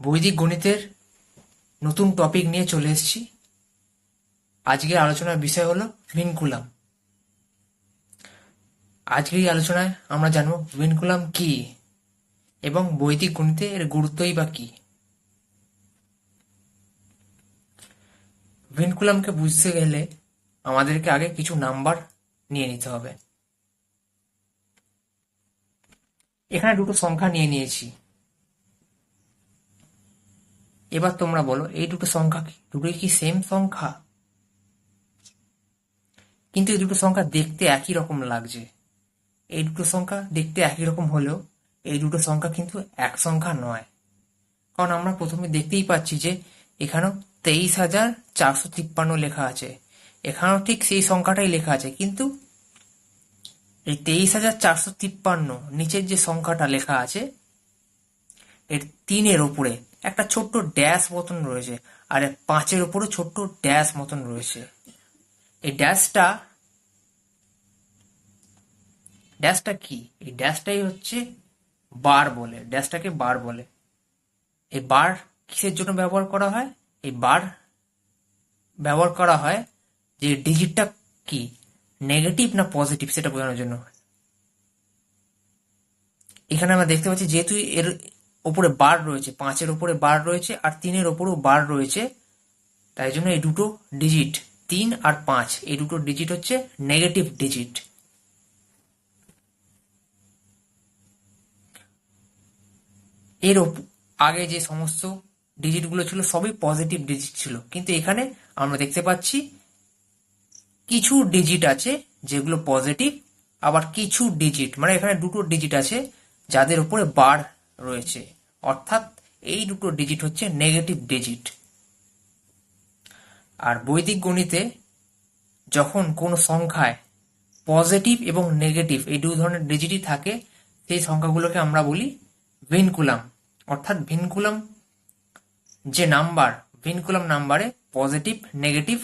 বৈদিক গণিতের নতুন টপিক নিয়ে চলে এসেছি। আজকের আলোচনার বিষয় হলো ভিনকুলাম। আজকের এই আলোচনায় আমরা জানব ভিনকুলাম কি এবং বৈদিক গণিতে এর গুরুত্বই বা কি। ভিনকুলামকে বুঝতে গেলে আমাদেরকে আগে কিছু নাম্বার নিয়ে নিতে হবে। এখানে দুটো সংখ্যা নিয়ে নিয়েছি। এবার তোমরা বলো, এই দুটো সংখ্যা কি? দুটোই কি সেম সংখ্যা? কিন্তু এই দুটো সংখ্যা দেখতে একই রকম লাগছে। এই দুটো সংখ্যা দেখতে একই রকম হলেও এই দুটো সংখ্যা কিন্তু এক সংখ্যা নয়। কারণ আমরা প্রথমে দেখতেই পাচ্ছি যে এখানেও তেইশ হাজার চারশো তিপ্পান্ন লেখা আছে। এখানেও ঠিক সেই সংখ্যাটাই লেখা আছে। কিন্তু এই তেইশ হাজার চারশো তিপ্পান্ন নিচের যে সংখ্যাটা লেখা আছে, এর তিনের ওপরে একটা ছোট্ট ড্যাশ মতন রয়েছে, আর পাঁচের ওপরে ছোট্ট ড্যাশ মতন রয়েছে। এই ড্যাশটা ড্যাশটা কি? এই ড্যাশটাই হচ্ছে বার বলে ড্যাশটাকে বার বলে। এই বার কিসের জন্য ব্যবহার করা হয়? এই বার ব্যবহার করা হয় যে ডিজিটটা কি? নেগেটিভ না পজিটিভ সেটা বোঝানোর জন্য। এখানে আমরা দেখতে পাচ্ছি যেহেতু এর ওপরে বার রয়েছে, পাঁচের ওপরে বার রয়েছে আর তিনের ওপরেও বার রয়েছে। তাই জন্য এই দুটো ডিজিট তিন আর পাঁচ, এই দুটো ডিজিট হচ্ছে নেগেটিভ ডিজিট এর আগে যে সমস্ত ডিজিটগুলো ছিল সবই পজিটিভ ডিজিট ছিল। কিন্তু এখানে আমরা দেখতে পাচ্ছি কিছু ডিজিট আছে যেগুলো পজিটিভ আবার কিছু ডিজিট মানে এখানে দুটো ডিজিট আছে যাদের উপরে বার রয়েছে। অর্থাৎ এই দুটো ডিজিট হচ্ছে নেগেটিভ ডিজিট আর বৈদিক গণিতে যখন কোনো সংখ্যায় পজিটিভ এবং নেগেটিভ এই দু ধরনের ডিজিটই থাকে, সেই সংখ্যাগুলোকে আমরা বলি ভিনকুলাম। অর্থাৎ ভিনকুলাম যে নাম্বার, ভিনকুলাম নাম্বারে পজিটিভ নেগেটিভ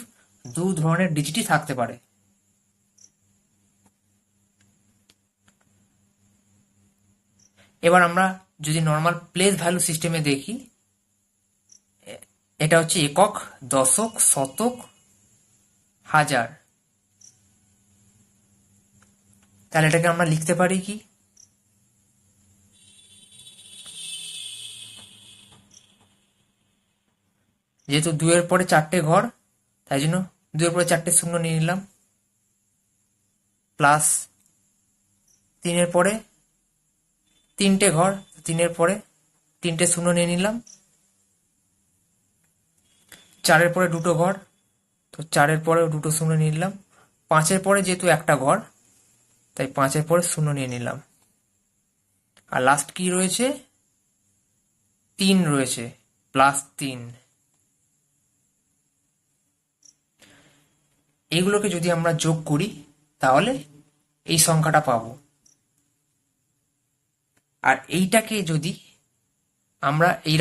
দু ধরনের ডিজিটই থাকতে পারে। এবার আমরা যদি নর্মাল প্লেস ভ্যালু সিস্টেমে দেখি এটা হচ্ছে একক, দশক, শতক, হাজার। তাহলে এটাকে আমরা লিখতে পারি কি? যেহেতু দুইয়ের পরে চারটে ঘর, তাই জন্য দুইয়ের পরে চারটে শূন্য নিয়ে নিলাম। প্লাস তিনের পরে তিনটে ঘর তিনের পরে তিনটে শূন্য নিয়ে নিলাম। চারের পরে দুটো ঘর তো চারের পরে দুটো শূন্য নিয়ে নিলাম। পাঁচের পরে যেহেতু একটা ঘর তাই পাঁচের পরে শূন্য নিয়ে নিলাম। আর লাস্ট কি রয়েছে? তিন রয়েছে প্লাস তিন। এগুলোকে যদি আমরা যোগ করি, তাহলে এই সংখ্যাটা পাবো। আর এইটাকে যদি আমরা এই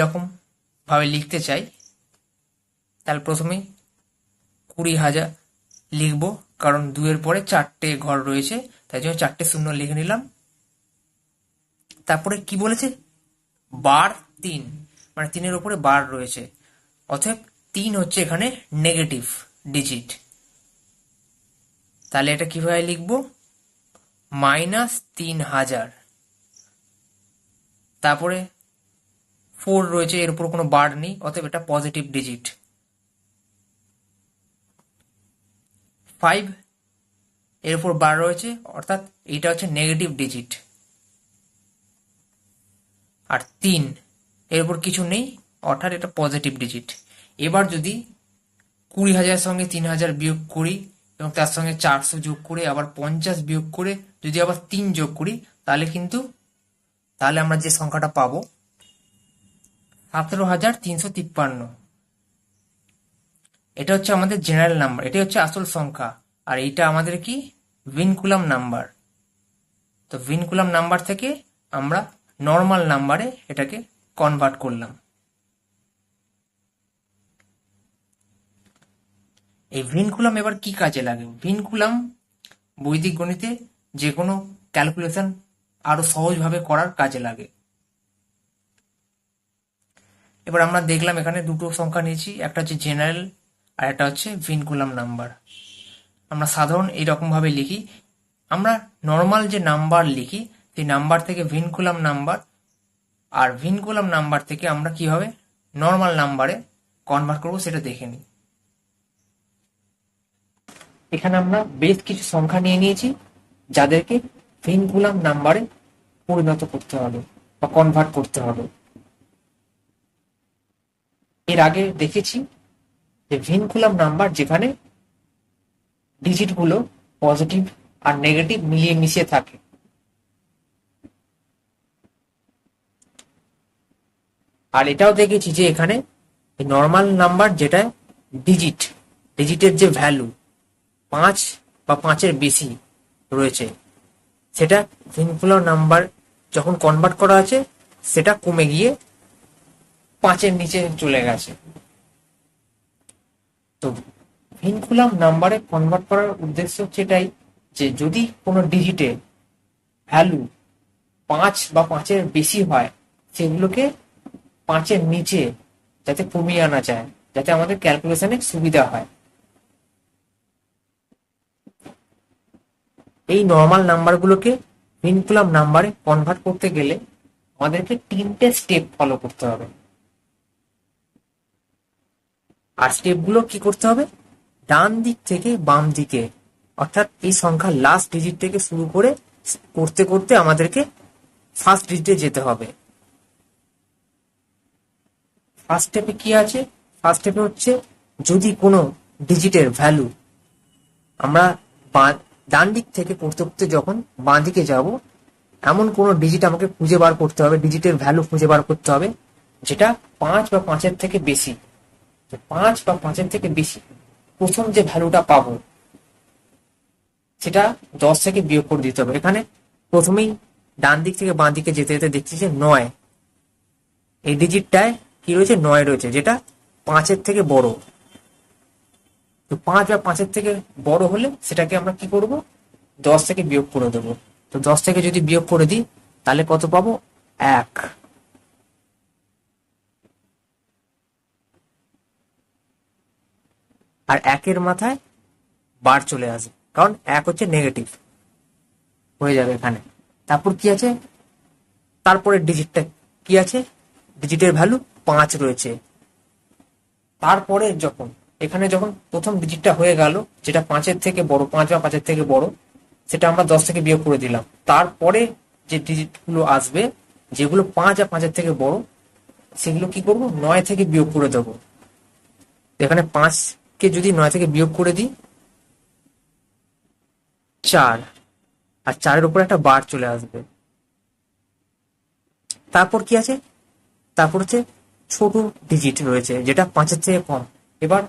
ভাবে লিখতে চাই, তাহলে প্রথমে কুড়ি হাজার লিখব, কারণ দুয়ের পরে চারটে ঘর রয়েছে, তাই জন্য চারটে শূন্য লিখে নিলাম। তারপরে কি বলেছে? বার তিন মানে তিনের উপরে বার রয়েছে। অতএব তিন হচ্ছে এখানে নেগেটিভ ডিজিট তাহলে এটা কীভাবে লিখব? মাইনাস তিন হাজার। তারপরে ফোর রয়েছে, এর উপর কোনো বার নেই, অতএব এটা পজিটিভ ডিজিট ফাইভ এর উপর বার রয়েছে, অর্থাৎ এইটা হচ্ছে নেগেটিভ ডিজিট আর তিন, এর উপর কিছু নেই, অর্থাৎ এটা পজিটিভ ডিজিট এবার যদি কুড়ি হাজারের সঙ্গে তিন হাজার বিয়োগ করি এবং তার সঙ্গে চারশো যোগ করে, আবার পঞ্চাশ বিয়োগ করে, যদি আবার তিন যোগ করি, তাহলে কিন্তু তাহলে আমরা যে সংখ্যাটা পাবো, সতেরো হাজার তিনশো তিপ্পান্ন। এটা হচ্ছে আমাদের জেনারেল নাম্বার এটাই হচ্ছে আসল সংখ্যা। আর এইটা আমাদের কি? ভিনকুলাম নাম্বার তো ভিনকুলাম নাম্বার থেকে আমরা নর্মাল নাম্বারে এটাকে কনভার্ট করলাম। এই ভিনকুলাম এবার কি কাজে লাগে? ভিনকুলাম বৈদিক গণিতে যে কোনো ক্যালকুলেশন আরও সহজভাবে করার কাজে লাগে। এবার আমরা দেখলাম এখানে দুটো সংখ্যা নিয়েছি, একটা হচ্ছে জেনারেল আর একটা হচ্ছে ভিনকুলাম নাম্বার আমরা সাধারণ এইরকম ভাবে লিখি। আমরা নর্মাল যে নাম্বার লিখি, সেই নাম্বার থেকে ভিনকুলাম নাম্বার আর ভিনকুলাম নাম্বার থেকে আমরা কীভাবে নর্মাল নাম্বারে কনভার্ট করব সেটা দেখে নিই। এখানে আমরা বেশ কিছু সংখ্যা নিয়ে নিয়েছি, যাদেরকে ভিনকুলাম নাম্বারে পরিণত করতে হবে বা কনভার্ট করতে হবে। এর আগে দেখেছি যে ভিনকুলাম নাম্বার যেখানে ডিজিটগুলো পজিটিভ আর নেগেটিভ মিলিয়ে মিশিয়ে থাকে। আর এটাও দেখেছি যে এখানে নর্মাল নাম্বার যেটা ডিজিট ডিজিটের যে ভ্যালু পাঁচ বা পাঁচের বেশি রয়েছে। সেটা ভিনকুলার নাম্বার যখন কনভার্ট করা আছে, সেটা কমে গিয়ে পাঁচের নিচে চলে গেছে। তো ভিনকুলাম নাম্বারে কনভার্ট করার উদ্দেশ্য হচ্ছে এটাই যে যদি কোনো ডিজিটে ভ্যালু পাঁচ বা পাঁচের বেশি হয়, সেগুলোকে পাঁচের নিচে যাতে কমিয়ে আনা যায়, যাতে আমাদের ক্যালকুলেশনে সুবিধা হয়। এই নর্মাল নাম্বারগুলোকে ভিনকুলাম নাম্বারে কনভার্ট করতে গেলে আমাদেরকে তিনটে স্টেপ ফলো করতে হবে। আর স্টেপগুলো কি করতে হবে? ডান দিক থেকে বাম দিকে, অর্থাৎ এই সংখ্যা লাস্ট ডিজিট থেকে শুরু করে করতে করতে আমাদেরকে ফার্স্ট ডিজিটে যেতে হবে। ফার্স্ট স্টেপে কি আছে? ফার্স্ট স্টেপে হচ্ছে যদি কোনো ডিজিটের ভ্যালু আমরা ডান দিক থেকে পড়তে পড়তে যখন বাঁ দিকে যাব, এমন কোনো ডিজিট আমাকে খুঁজে বার করতে হবে ডিজিটের ভ্যালু খুঁজে বার করতে হবে, যেটা পাঁচ বা পাঁচের থেকে বেশি। পাঁচ বা পাঁচের থেকে বেশি, প্রথম যে ভ্যালুটা পাবো, সেটা দশ থেকে বিয়োগ করে দিতে হবে। এখানে প্রথমেই ডান দিক থেকে বাঁ দিকে যেতে যেতে দেখছি যে নয়। এই ডিজিটটায় কি রয়েছে? নয় রয়েছে, যেটা পাঁচের থেকে বড়। তো পাঁচ বা পাঁচের থেকে বড় হলে সেটাকে আমরা কি করব? দশ থেকে বিয়োগ করে দেবো। তো দশ থেকে যদি বিয়োগ করে দিই, তাহলে কত পাবো? এক। আর একের মাথায় বার চলে আসবে কারণ এক হচ্ছে নেগেটিভ হয়ে যাবে এখানে। তারপর কি আছে? তারপরে ডিজিটটা কি আছে? ডিজিটের ভ্যালু পাঁচ রয়েছে। তারপরে যখন এখানে যখন প্রথম ডিজিটটা হয়ে গেল, যেটা পাঁচের থেকে বড়, পাঁচ বা পাঁচের থেকে বড়, সেটা আমরা দশ থেকে বিয়োগ করে দিলাম। তারপরে যে ডিজিটগুলো আসবে, যেগুলো পাঁচ আর পাঁচের থেকে বড়, সেগুলো কি করব? নয় থেকে বিয়োগ করে দেবো। এখানে পাঁচকে যদি নয় থেকে বিয়োগ করে দিই, চার। আর চারের উপরে একটা বার চলে আসবে। তারপর কি আছে? তারপর হচ্ছে ছোট ডিজিট রয়েছে, যেটা পাঁচের থেকে কম। এবার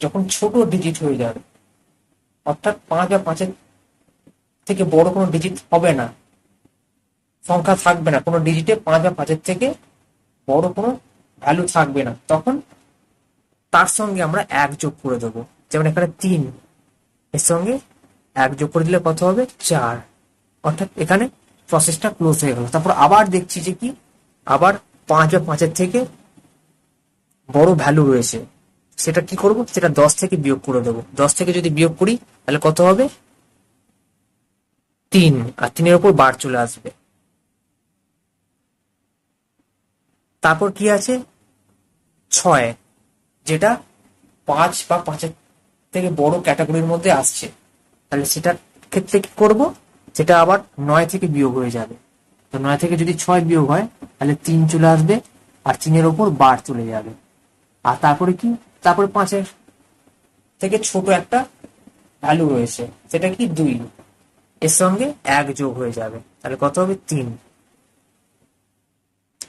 যখন ছোট ডিজিট হয়ে যাবে, অর্থাৎ পাঁচ বা পাঁচের থেকে বড় কোনো ডিজিট হবে না, সংখ্যা থাকবে না, কোনো ডিজিটে পাঁচ বা পাঁচের থেকে বড় কোনো ভ্যালু থাকবে না, তখন তার সঙ্গে আমরা এক যোগ করে দেবো, যেমন এখানে তিন, এর সঙ্গে এক যোগ করে দিলে কত হবে? চার, অর্থাৎ এখানে প্রসেসটা ক্লোজ হয়ে গেল, তারপর আবার দেখছি যে কি, আবার পাঁচ বা পাঁচের থেকে বড় ভ্যালু রয়েছে সেটা কি করব? সেটা দশ থেকে বিয়োগ করে দেবো। দশ থেকে যদি বিয়োগ করি, তাহলে কত হবে? তিন। আর তিনের উপর বার চলে আসবে। তারপর কি আছে? ছয়, যেটা পাঁচ বা পাঁচের থেকে বড় ক্যাটাগরির মধ্যে আসছে। তাহলে সেটার ক্ষেত্রে কি করব? সেটা আবার নয় থেকে বিয়োগ হয়ে যাবে। তো নয় থেকে যদি ছয় বিয়োগ হয়, তাহলে তিন চলে আসবে, আর তিনের ওপর বার চলে যাবে। আর তারপরে কি? তারপরে পাঁচের থেকে ছোট একটা ভ্যালু রয়েছে, সেটা কি দুই? এর সঙ্গে এক যোগ হয়ে যাবে, তাহলে কত হবে তিন?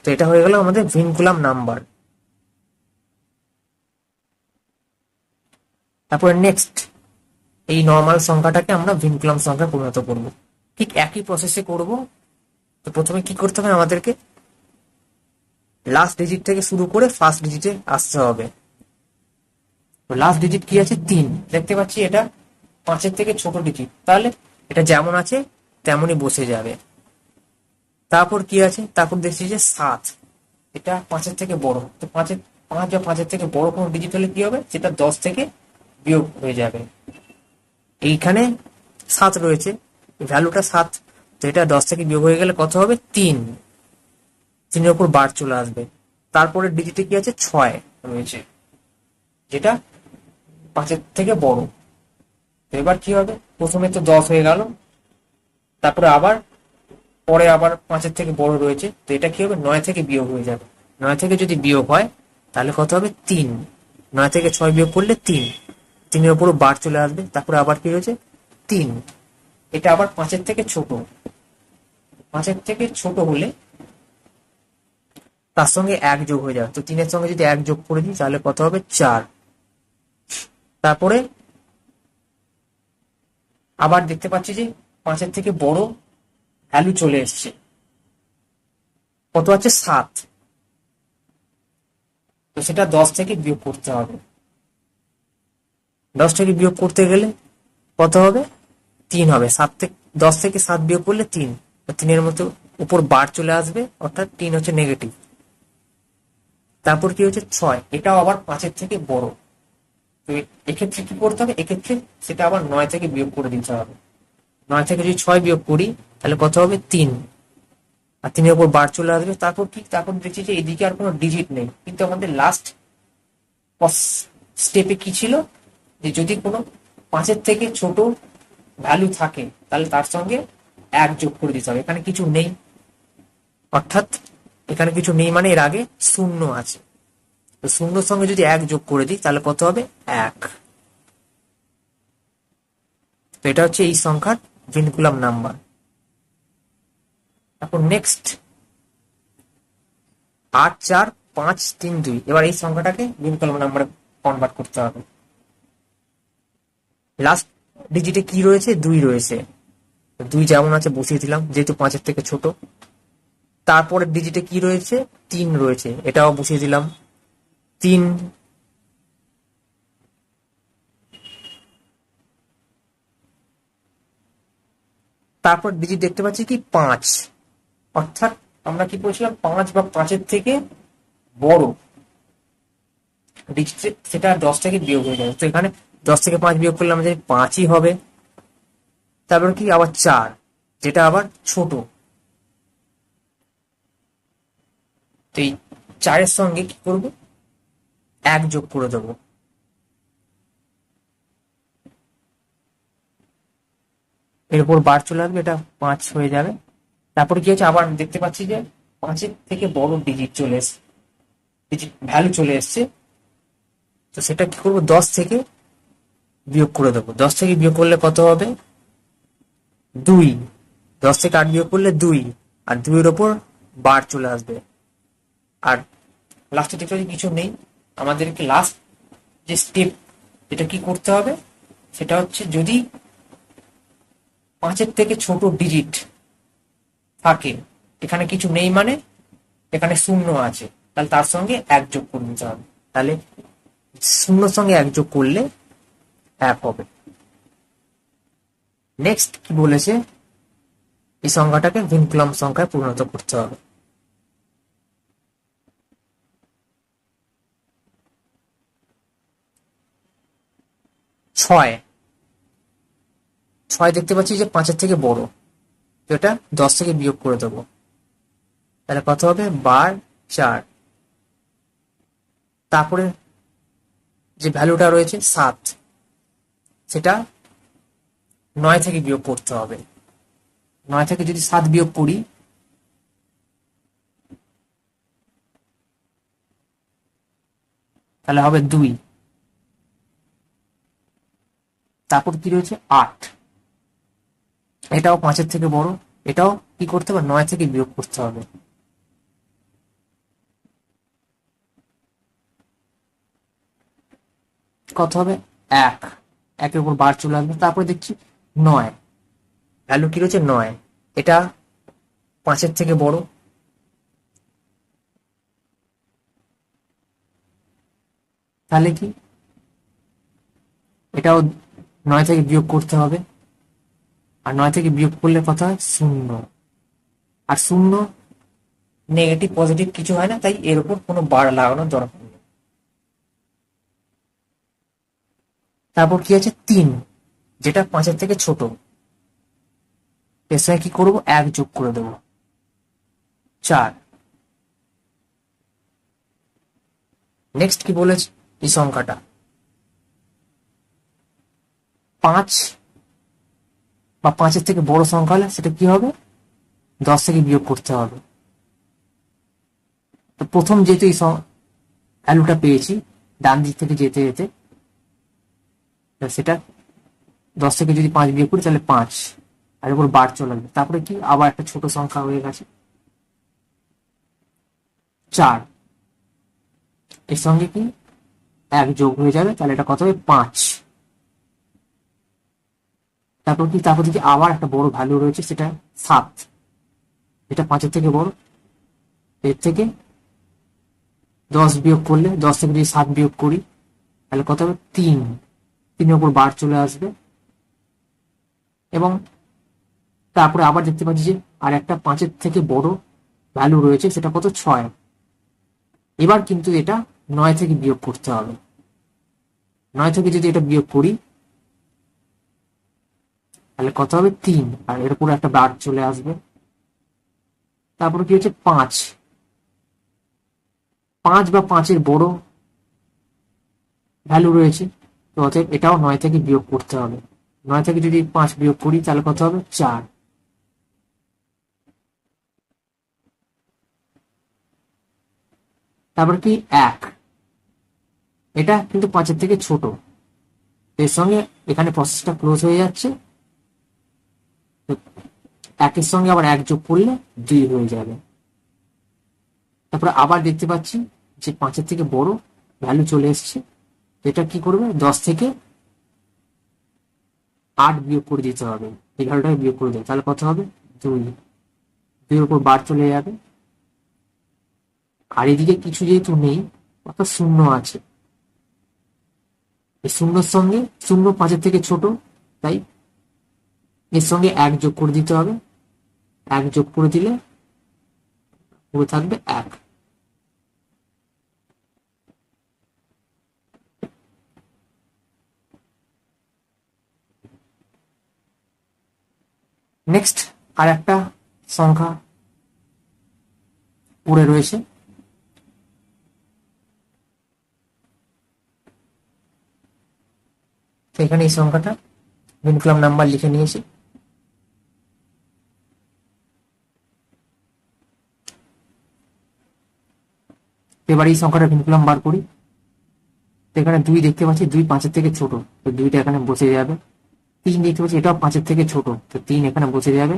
তো এটা হয়ে গেল আমাদের ভিনকুলাম নাম্বার। তারপরে নেক্সট এই নর্মাল সংখ্যাটাকে আমরা ভিনকুলাম সংখ্যা পরিণত করব। ঠিক একই প্রসেসে করব। তো প্রথমে কি করতে হবে আমাদেরকে লাস্ট ডিজিট থেকে শুরু করে ফার্স্ট ডিজিটে আসতে হবে। লাস্ট ডিজিট কি আছে? তিন। দেখতে পাচ্ছি এটা পাঁচের থেকে ছোট ডিজিট তাহলে এটা যেমন আছে, তেমনই বসে যাবে। তারপর কি আছে? তারপর দেখছি যে সাত। এটা পাঁচের থেকে বড়। তো পাঁচের, পাঁচ বা পাঁচের থেকে বড় কোনো ডিজিট হলে কি হবে? সেটা দশ থেকে বিয়োগ হয়ে যাবে। এইখানে সাত রয়েছে। ভ্যালুটা সাত। তো এটা দশ থেকে বিয়োগ হয়ে গেলে কত হবে? তিন। তিনের উপর বার চলে আসবে। তারপরে ডিজিটে কি আছে? ছয় রয়েছে। যেটা পাঁচের থেকে বড়। এবার কি হবে? প্রথমে তো দশ হয়ে গেল। তারপরে আবার, পরে আবার পাঁচের থেকে বড় রয়েছে। তো এটা কি হবে? নয় থেকে বিয়োগ হয়ে যাবে। নয় থেকে যদি বিয়োগ হয়, তাহলে কত হবে? তিন। নয় থেকে ছয় বিয়োগ করলে তিন। তিনের উপরও বার চলে আসবে। তারপরে আবার কি রয়েছে? তিন। এটা আবার পাঁচের থেকে ছোট। পাঁচের থেকে ছোট হলে তার সঙ্গে এক যোগ হয়ে যাবে। তো তিনের সঙ্গে যদি এক যোগ করে দিই, তাহলে কত হবে? চার। তারপরে আবার দেখতে পাচ্ছি যে পাঁচের থেকে বড় ভ্যালু চলে এসছে। কত আছে? সাত। তো সেটা দশ থেকে বিয়োগ করতে হবে। দশ থেকে বিয়োগ করতে গেলে কত হবে? তিন হবে। সাত থেকে দশ থেকে সাত বিয়োগ করলে তিন। তিনের মতো উপর বার চলে আসবে, অর্থাৎ তিন হচ্ছে নেগেটিভ তারপর কি হচ্ছে? ছয়। এটাও আবার পাঁচের থেকে বড়। তো এক্ষেত্রে কি করতে হবে? এক্ষেত্রে সেটা আবার নয় থেকে বিয়োগ করে দিতে হবে। নয় থেকে যদি ছয় বিয়োগ করি, তাহলে কত হবে? তিন। আর তিনের উপর বার চলে আসবে। তারপর ঠিক তারপর দেখছি যে এদিকে আর কোনো ডিজিট নেই। কিন্তু আমাদের লাস্ট স্টেপে কি ছিল? যে যদি কোনো পাঁচের থেকে ছোট ভ্যালু থাকে, তাহলে তার সঙ্গে এক যোগ করে দিতে হবে। এখানে কিছু নেই। অর্থাৎ এখানে কিছু নেই মানে এর আগে শূন্য আছে। তো শূন্যর সঙ্গে যদি এক যোগ করে দিই, তাহলে কত হবে? এক। তো এটা হচ্ছে এই সংখ্যার ভিনকুলাম নাম্বার। তারপর নেক্সট আট, চার, পাঁচ, তিন, দুই। এবার এই সংখ্যাটাকে ভিনকুলাম নাম্বারে কনভার্ট করতে হবে। লাস্ট ডিজিটে কি রয়েছে? দুই রয়েছে। দুই যেমন আছে, বসিয়ে দিলাম, যেহেতু পাঁচের থেকে ছোট। তারপরে ডিজিটে কি রয়েছে? তিন রয়েছে। এটাও বসিয়ে দিলাম। তিন। তারপর ডিজিট দেখতে পাচ্ছি কি? পাঁচ। অর্থাৎ আমরা কি বলছিলাম? পাঁচ বা পাঁচের থেকে বড়। ডিজিট সেটা দশ থেকে বিয়োগ হয়ে যাবে। তো এখানে দশ থেকে পাঁচ বিয়োগ করলে আমাদের পাঁচই হবে। তারপর কি? আবার চার, যেটা আবার ছোট। তো এই চারের সঙ্গে কি করব? এক যোগ করে দেবো। এর উপর বার চলে আসবে, এটা পাঁচ হয়ে যাবে। তারপর কি হচ্ছে? আবার দেখতে পাচ্ছি যে পাঁচের থেকে বড় ডিজিট চলে এসছে। ডিজিট ভ্যালু চলে এসছে। তো সেটা কি করব? দশ থেকে বিয়োগ করে দেবো। দশ থেকে বিয়োগ করলে কত হবে? দুই। দশ থেকে আট বিয়োগ করলে দুই। আর দুইয়ের ওপর বার চলে আসবে। আর লাস্টে দেখতে কিছু নেই। আমাদেরকে লাস্ট যে স্টেপ যেটা কি করতে হবে, সেটা হচ্ছে যদি পাঁচের থেকে ছোট ডিজিট থাকে, এখানে কিছু নেই মানে এখানে শূন্য আছে, তাহলে তার সঙ্গে এক যোগ করে নিতে হবে। তাহলে শূন্যর সঙ্গে এক যোগ করলে এক হবে। নেক্সট কি বলেছে? এই সংখ্যাটাকে ভিনকুলাম সংখ্যায় পরিণত করতে হবে। ছয়। ছয় দেখতে পাচ্ছি যে পাঁচের থেকে বড়। তো এটা দশ থেকে বিয়োগ করে দেবো। তাহলে কত হবে? বার চার। তারপরে যে ভ্যালুটা রয়েছে, সাত। সেটা নয় থেকে বিয়োগ করতে হবে। নয় থেকে যদি সাত বিয়োগ করি, তাহলে হবে দুই। তারপর কি রয়েছে? আট। এটাও পাঁচের থেকে বড়। এটাও কি করতে হবে? নয় থেকে বিয়োগ করতে হবে। কত হবে? এক। একের উপর বার চলে আসবে। তারপরে দেখছি নয়। ভ্যালু কি রয়েছে? নয়। এটা পাঁচের থেকে বড়। তাহলে কি? এটাও নয় থেকে বিয়োগ করতে হবে। আর নয় থেকে বিয়োগ করলে কত হয়? শূন্য। আর শূন্য নেগেটিভ পজিটিভ কিছু হয় না, তাই এর উপর কোনো বার লাগানোর দরকার নেই। তারপর কি আছে? তিন, যেটা পাঁচের থেকে ছোট। পেশায় কি করব? এক যোগ করে দেবো। চার। নেক্সট কি বলেছে? এই সংখ্যাটা। পাঁচ বা পাঁচের থেকে বড় সংখ্যা হলে সেটা কি হবে? দশ থেকে বিয়োগ করতে হবে। তো প্রথম যেহেতু এই ভ্যালুটা পেয়েছি, ডান দিক থেকে যেতে যেতে সেটা দশ থেকে যদি পাঁচ বিয়োগ করি তাহলে পাঁচ, আর উপর বার চলে আসবে। তারপরে কি? আবার একটা ছোট সংখ্যা হয়ে গেছে। চার। এর সঙ্গে কি? এক যোগ হয়ে যাবে, তাহলে এটা কত হবে? পাঁচ। তারপর কি তারপর যদি আবার একটা বড় ভ্যালু রয়েছে, সেটা সাত। এটা পাঁচের থেকে বড়। এর থেকে দশ বিয়োগ করলে, দশ থেকে যদি সাত বিয়োগ করি, তাহলে কত হবে? তিন। তিনের উপর বার চলে আসবে। এবং তারপরে আবার দেখতে পাচ্ছি যে আর একটা পাঁচের থেকে বড় ভ্যালু রয়েছে, সেটা কত? ছয়। এবার কিন্তু এটা নয় থেকে বিয়োগ করতে হবে। নয় থেকে যদি এটা বিয়োগ করি তাহলে কত হবে? তিন। আর এর উপরে একটা বার চলে আসবে। তারপর কি হচ্ছে? পাঁচ। পাঁচ বা পাঁচের বড় ভ্যালু রয়েছে, তো অতএব এটাও নয় থেকে বিয়োগ করতে হবে। নয় থেকে যদি পাঁচ বিয়োগ করি, তাহলে কত হবে? চার। তারপর কি? এক। এটা কিন্তু পাঁচের থেকে ছোট। এর সঙ্গে এখানে প্রসেসটা ক্লোজ হয়ে যাচ্ছে। একের সঙ্গে আবার এক যোগ করলে দুই হয়ে যাবে। তারপরে আবার দেখতে পাচ্ছি যে পাঁচের থেকে বড় ভ্যালু চলে এসছে। এটা কি করবে? দশ থেকে আট বিয়োগ করে দিতে হবে। এগারোটাকে বিয়োগ করে দেবে। তাহলে কত হবে? দুই। দুইয়ের উপর বার চলে যাবে। আর এদিকে কিছু যেহেতু নেই, অর্থাৎ শূন্য আছে। শূন্যর সঙ্গে শূন্য পাঁচের থেকে ছোট, তাই এর সঙ্গে এক যোগ করে দিতে হবে। এক যোগ করে দিলে পুরো থাকবে এক। নেক্সট আর একটা সংখ্যা পড়ে রয়েছে। এখানে এই সংখ্যাটা ভিনকুলাম নাম্বার লিখে নিয়েছি। এবার এই সংখ্যাটা ভিনকুলাম বার করি। এখানে দুই দেখতে পাচ্ছি, দুই পাঁচের থেকে ছোট। তো দুইটা এখানে বসে যাবে। তিন দেখতে পাচ্ছি, এটাও পাঁচের থেকে ছোট। তো তিন এখানে বসে যাবে।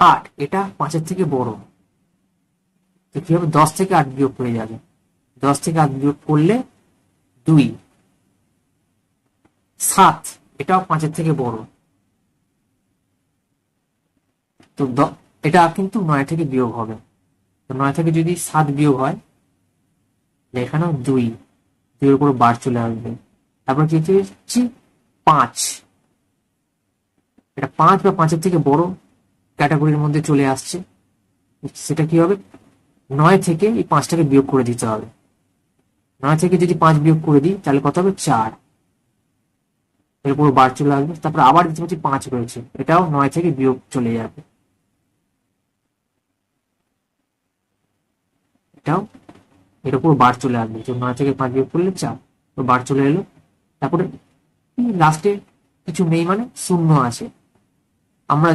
আট, এটা পাঁচের থেকে বড়। তো কি হবে দশ থেকে আট বিয়োগ করে যাবে? দশ থেকে আট বিয়োগ করলে দুই। সাত, এটাও পাঁচের থেকে বড়। তো এটা কিন্তু নয় থেকে বিয়োগ হবে। তো নয় থেকে যদি সাত বিয়োগ হয় এখানেও দুই। দুইয়ের উপর বার চলে আসবে। তারপর কি পাঁচ। এটা পাঁচ বা পাঁচের থেকে বড় ক্যাটাগরির মধ্যে চলে আসছে। সেটা কি হবে? নয় থেকে এই পাঁচটাকে বিয়োগ করে দিতে হবে। নয় থেকে যদি পাঁচ বিয়োগ করে দিই, তাহলে কত হবে? চার। এরপর বার চলে আসবে। তারপর আবার দেখতে পাঁচ রয়েছে। এটাও নয় থেকে বিয়োগ চলে যাবে। এটাও এর উপর বার চলে আসবে। যে নয় থেকে পাঁচ বিয়োগ করলে চার তো বার চলে এলো। তারপরে লাস্টে কিছু নেই মানে শূন্য আছে। আমরা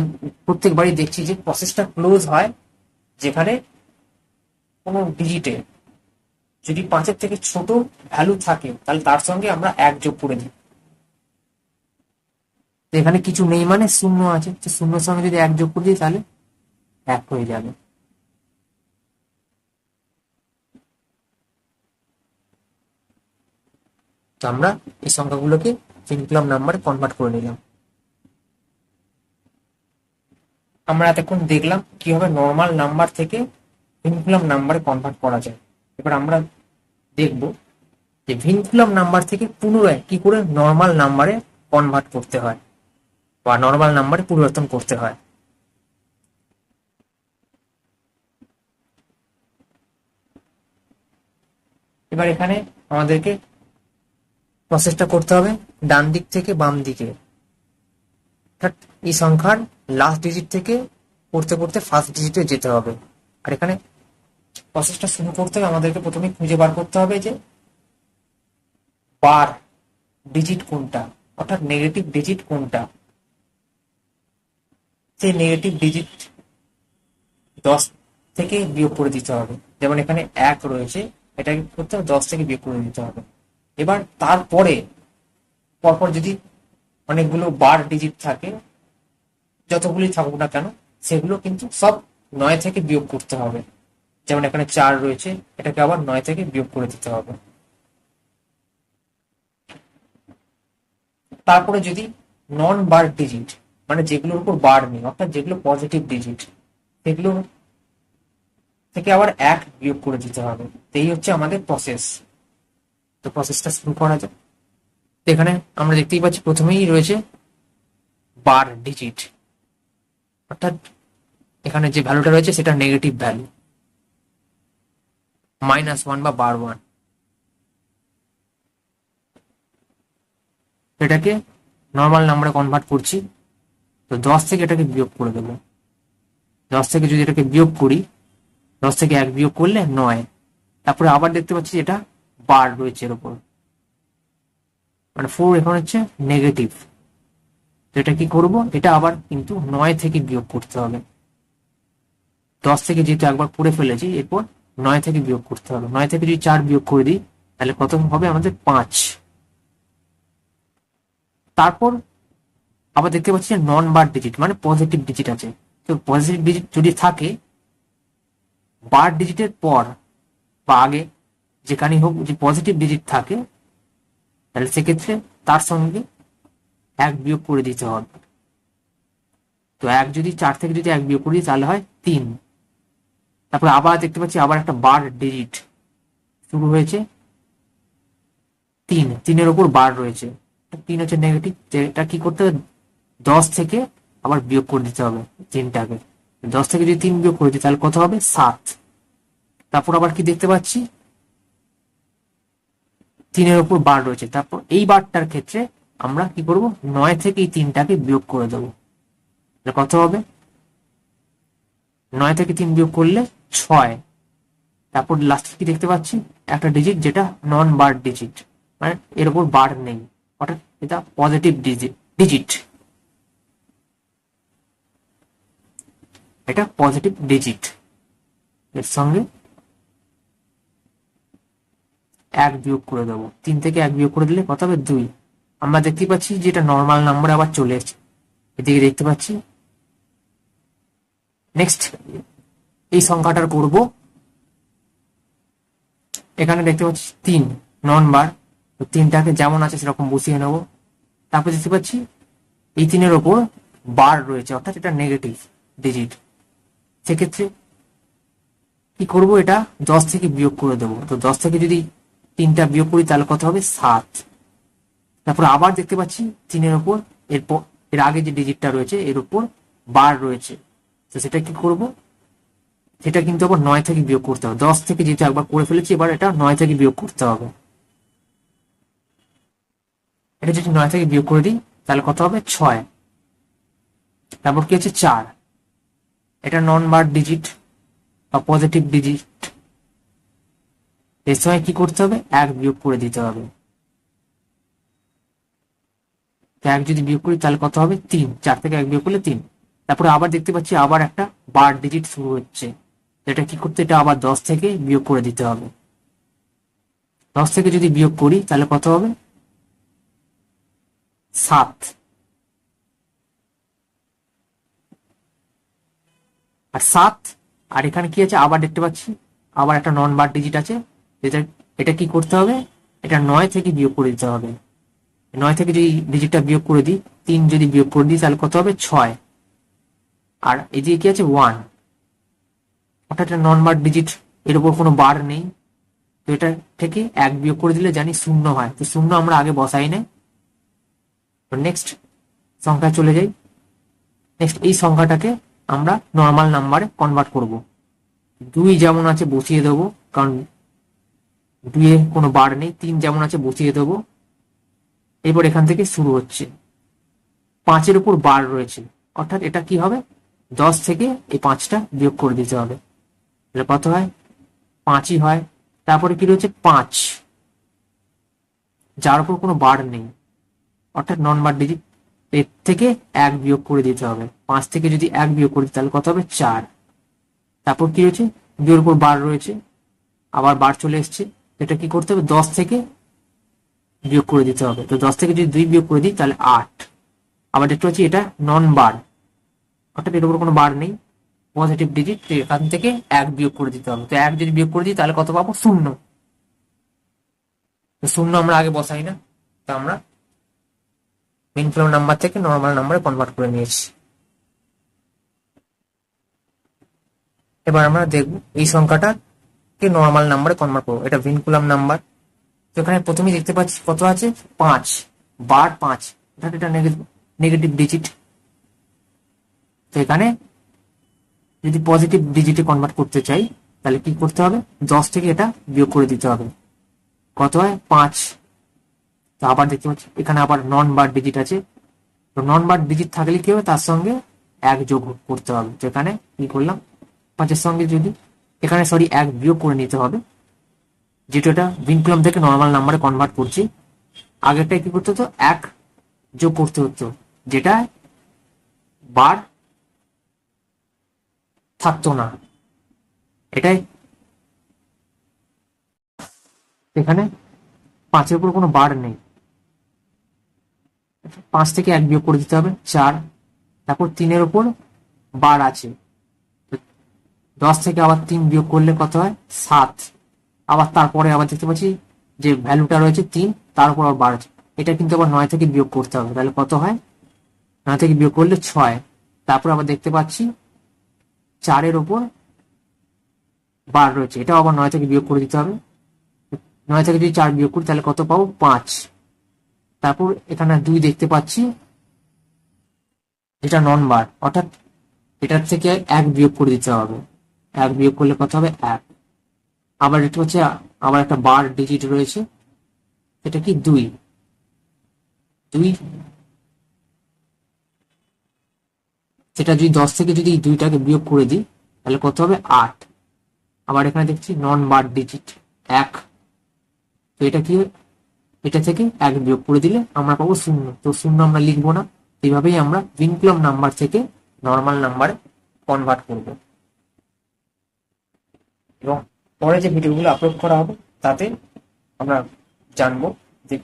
প্রত্যেকবারই দেখছি যে প্রসেসটা ক্লোজ হয় যেখানে কোনো ডিজিটে যদি পাঁচের থেকে ছোট ভ্যালু থাকে, তাহলে তার সঙ্গে আমরা এক যোগ করে দিই। এখানে কিছু নেই মানে শূন্য আছে। শূন্যর সঙ্গে যদি এক যোগ করে দিই, তাহলে এক হয়ে যাবে। তো আমরা এই সংখ্যাগুলোকে সিনকুলাম নাম্বারে কনভার্ট করে নিলাম। আমরা এতক্ষণ দেখলাম কীভাবে নর্মাল নাম্বার থেকে ভিনকুলাম নাম্বারে কনভার্ট করা যায়। এবার আমরা দেখব যে ভিনকুলাম নাম্বার থেকে পুনরায় কি করে নর্মাল নাম্বারে কনভার্ট করতে হয় বা নর্মাল নাম্বারে পরিবর্তন করতে হয়। এবার এখানে আমাদেরকে প্রসেসটা করতে হবে ডান দিক থেকে বাম দিকে। অর্থাৎ এই সংখ্যার লাস্ট ডিজিট থেকে পড়তে পড়তে ফার্স্ট ডিজিটে যেতে হবে। আর এখানে প্রসেসটা শুরু করতে হবে, আমাদেরকে প্রথমে খুঁজে বার করতে হবে যে বার ডিজিট কোনটা, অর্থাৎ নেগেটিভ ডিজিট কোনটা। সেই নেগেটিভ ডিজিট দশ থেকে বিয়োগ করে দিতে হবে। যেমন এখানে এক রয়েছে, এটাকে করতে হবে দশ থেকে বিয়োগ করে দিতে হবে। এবার তারপরে পরপর যদি অনেকগুলো বার ডিজিট থাকে, যতগুলি থাকুক না কেন, সেগুলো কিন্তু সব নয় থেকে বিয়োগ করতে হবে। যেমন এখানে চার রয়েছে, এটাকে আবার নয় থেকে বিয়োগ করে দিতে হবে। তারপরে যদি নন বার ডিজিট মানে যেগুলোর উপর বার নেই, অর্থাৎ যেগুলো পজিটিভ ডিজিট সেগুলো থেকে আবার এক বিয়োগ করে দিতে হবে। এই হচ্ছে আমাদের প্রসেস তো প্রসেসটা শুরু করা যাক তো এখানে আমরা দেখতেই পাচ্ছি প্রথমেই রয়েছে বার ডিজিট অর্থাৎ এখানে যে ভ্যালুটা রয়েছে সেটা নেগেটিভ ভ্যালু মাইনাস ওয়ান বা বার ওয়ান এটাকে নর্মাল নাম্বারে কনভার্ট করছি। তো দশ থেকে এটাকে বিয়োগ করে দেবো। দশ থেকে যদি এটাকে বিয়োগ করি, দশ থেকে এক বিয়োগ করলে নয়। তারপরে আবার দেখতে পাচ্ছি এটা বার রয়েছে এর উপর। মানে ফোর এখন হচ্ছে নেগেটিভ তো এটা কি করব? এটা আবার কিন্তু নয় থেকে বিয়োগ করতে হবে। দশ থেকে যেহেতু একবার করে ফেলেছি, এরপর নয় থেকে বিয়োগ করতে হবে। নয় থেকে যদি চার বিয়োগ করে দিই, তাহলে কত হবে আমাদের পাঁচ। তারপর আবার দেখতে পাচ্ছি যে নন বার ডিজিট মানে পজিটিভ ডিজিট আছে। তো পজিটিভ ডিজিট যদি থাকে বার ডিজিটের পর বা আগে যেখানে হোক যে পজিটিভ ডিজিট থাকে, তাহলে সেক্ষেত্রে তার সঙ্গে এক বিয়োগ করে দিতে হবে। তো এক যদি চার থেকে যদি এক বিয়োগ করে তাহলে হয় তিন। তারপরে আবার দেখতে পাচ্ছি আবার একটা বার ডিজিট শুরু হয়েছে তিন। তিনের ওপর বার রয়েছে। তিন হচ্ছে নেগেটিভ এটা কি করতে হবে? দশ থেকে আবার বিয়োগ করে দিতে হবে তিনটাকে। দশ থেকে যদি তিন বিয়োগ করে দিই, তাহলে কত হবে? সাত। তারপর আবার কি দেখতে পাচ্ছি? তিনের ওপর বার রয়েছে। তারপর এই বারটার ক্ষেত্রে আমরা কি করব? নয় থেকে এই তিনটাকে বিয়োগ করে দেবো। কত হবে? নয় থেকে তিন বিয়োগ করলে ছয়। তারপর লাস্টে কি দেখতে পাচ্ছি? একটা ডিজিট যেটা নন বার ডিজিট মানে এর উপর বার নেই। অর্থাৎ এটা পজিটিভ ডিজিট ডিজিট এটা পজিটিভ ডিজিট এর সঙ্গে এক বিয়োগ করে দেবো। তিন থেকে এক বিয়োগ করে দিলে কত হবে? দুই। আমরা দেখতে পাচ্ছি যে এটা নর্মাল নাম্বার আবার চলে এসেছে। এদিকে দেখতে পাচ্ছি। নেক্সট এই সংখ্যাটার করব। এখানে দেখতে পাচ্ছি তিন নন বার তো তিনটাকে যেমন আছে সেরকম বসিয়ে নেব। তারপর দেখতে পাচ্ছি এই তিনের ওপর বার রয়েছে, অর্থাৎ এটা নেগেটিভ ডিজিট সেক্ষেত্রে কি করব এটা? দশ থেকে বিয়োগ করে দেবো। তো দশ থেকে যদি তিনটা বিয়োগ করি, তাহলে কত হবে? সাত। তারপর আবার দেখতে পাচ্ছি তিনের ওপর এরপর, এর আগে যে ডিজিটটা রয়েছে, এর উপর বার রয়েছে। তো সেটা কি করব? সেটা কিন্তু আবার নয় থেকে বিয়োগ করতে হবে। দশ থেকে যেহেতু একবার করে ফেলেছি, এবার এটা নয় থেকে বিয়োগ করতে হবে। এটা যদি নয় থেকে বিয়োগ করে দিই, তাহলে কত হবে? ছয়। তারপর কি হচ্ছে? চার। এটা নন বার ডিজিট বা পজিটিভ ডিজিট সময় কি করতে হবে? এক বিয়োগ করে দিতে হবে। এক যদি বিয়োগ করি, তাহলে কত হবে? তিন। চার থেকে এক বিয়োগ করলে তিন। তারপরে আবার দেখতে পাচ্ছি আবার একটা বার ডিজিট শুরু হচ্ছে। এটা কি করতে, এটা আবার দশ থেকে বিয়োগ করে দিতে হবে। দশ থেকে যদি বিয়োগ করি, তাহলে কত হবে? সাত। আর সাত, আর এখানে কি আছে? আবার দেখতে পাচ্ছি, আবার একটা নন বার ডিজিট আছে। যেটা এটা কি করতে হবে? এটা নয় থেকে বিয়োগ করে দিতে হবে। নয় থেকে যদি ডিজিটটা বিয়োগ করে দিই, তিন যদি বিয়োগ করে দিই, তাহলে কত হবে? ছয়। আর এদিকে কি আছে? ওয়ান অর্থাৎ এটা নন বার ডিজিট এর উপর কোনো বার নেই। তো এটা থেকে এক বিয়োগ করে দিলে জানি শূন্য হয়। তো শূন্য আমরা আগে বসাই তো নেক্সট সংখ্যা চলে যাই। নেক্সট এই সংখ্যাটাকে আমরা নর্মাল নাম্বারে কনভার্ট করব। দুই যেমন আছে বসিয়ে দেবো, কারণ দুইয়ে কোনো বার নেই, তিন যেমন আছে বসিয়ে দেবো। এরপর এখান থেকে শুরু হচ্ছে। পাঁচের উপর বার রয়েছে। অর্থাৎ এটা কি হবে? দশ থেকে এই পাঁচটা বিয়োগ করে দিতে হবে। এটা কত হয়? পাঁচই হয়। তারপরে কি রয়েছে? পাঁচ। যার উপর কোনো বার নেই। অর্থাৎ নন বার ডিজিট এর থেকে এক বিয়োগ করে দিতে হবে। পাঁচ থেকে যদি এক বিয়োগ করে দিই, তাহলে কত হবে? চার। তারপর কি রয়েছে? দুইয়ের উপর বার রয়েছে। আবার বার চলে এসছে। এটা কি করতে হবে? দশ থেকে বিয়োগ করে দিতে হবে। তো দশ থেকে যদি দুই বিয়োগ করে দিই, তাহলে আট। আবার দেখতে পাচ্ছি এটা নন বার অর্থাৎ এর উপর কোনো বার নেই। পজিটিভ ডিজিট এখান থেকে এক বিয়োগ করে দিতে হবে। তো এক যদি বিয়োগ করে দিই, তাহলে কত পাবো? শূন্য। তো শূন্য আমরা আগে বসাই না। তো আমরা মেন ফ্লোর নাম্বার থেকে নর্মাল নাম্বারে কনভার্ট করে নিয়েছি। এবার আমরা দেখব এই সংখ্যাটাকে নর্মাল নাম্বারে কনভার্ট করব। এটা ভিনকুলাম নাম্বার তো এখানে প্রথমেই দেখতে পাচ্ছি কত আছে? পাঁচ। বার পাঁচ। অর্থাৎ এটা নেগেটিভ ডিজিট তো এখানে যদি পজিটিভ ডিজিটে কনভার্ট করতে চাই, তাহলে কি করতে হবে? দশ থেকে এটা বিয়োগ করে দিতে হবে। কত হয়? পাঁচ। তো আবার দেখতে পাচ্ছি, এখানে আবার নন বার ডিজিট আছে। তো নন বার ডিজিট থাকলে কি হবে? তার সঙ্গে এক যোগ করতে হবে। তো এখানে কি করলাম? পাঁচের সঙ্গে যদি এখানে সরি এক বিয়োগ করে নিতে হবে। যেটা এটা ভিনকুলাম থেকে নর্মাল নাম্বারে কনভার্ট করছি আগেরটাই কি করতে হতো? এক যোগ করতে হতো, যেটা বার থাকতো না। এটাই এখানে পাঁচের উপর কোনো বার নেই। পাঁচ থেকে এক বিয়োগ করে দিতে হবে, চার, তারপর তিনের উপর বার আছে। দশ থেকে আবার তিন বিয়োগ করলে কত হয়? সাত। আবার তারপরে আবার দেখতে পাচ্ছি যে ভ্যালুটা রয়েছে তিন, তার উপর আবার বার এটা কিন্তু আবার নয় থেকে বিয়োগ করতে হবে। তাহলে কত হয়? নয় থেকে বিয়োগ করলে ছয়। তারপর আবার দেখতে পাচ্ছি চারের ওপর বার রয়েছে। এটাও আবার নয় থেকে বিয়োগ করে দিতে হবে। নয় থেকে যদি চার বিয়োগ করি, তাহলে কত পাবো? পাঁচ। তারপর এখানে দুই দেখতে পাচ্ছি যেটা নন বার অর্থাৎ এটার থেকে এক বিয়োগ করে দিতে হবে। এক বিয়োগ করলে কত হবে? এক। আবার এটা হচ্ছে আবার একটা বার ডিজিট রয়েছে। এটা কি? দুই। দুই? সেটা যদি দশ থেকে যদি দুইটাকে বিয়োগ করে দিই, তাহলে কত হবে? আট। আবার এখানে দেখছি নন বার ডিজিট এক। তো এটা কি? এটা থেকে এক বিয়োগ করে দিলে আমরা পাবো শূন্য। তো শূন্য আমরা লিখব না। এইভাবেই আমরা ভিনকুলাম নাম্বার থেকে নর্মাল নাম্বারে কনভার্ট করব। এবং পরে যে ভিডিওগুলো আপলোড করা হবে, তাতে আমরা জানব যে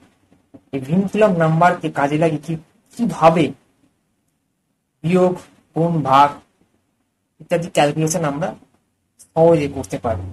এই ভিনকুলাম নাম্বারকে কাজে লাগে কি, কীভাবে বিয়োগ কোন ভাগ ইত্যাদি ক্যালকুলেশন আমরা সহজে করতে পারি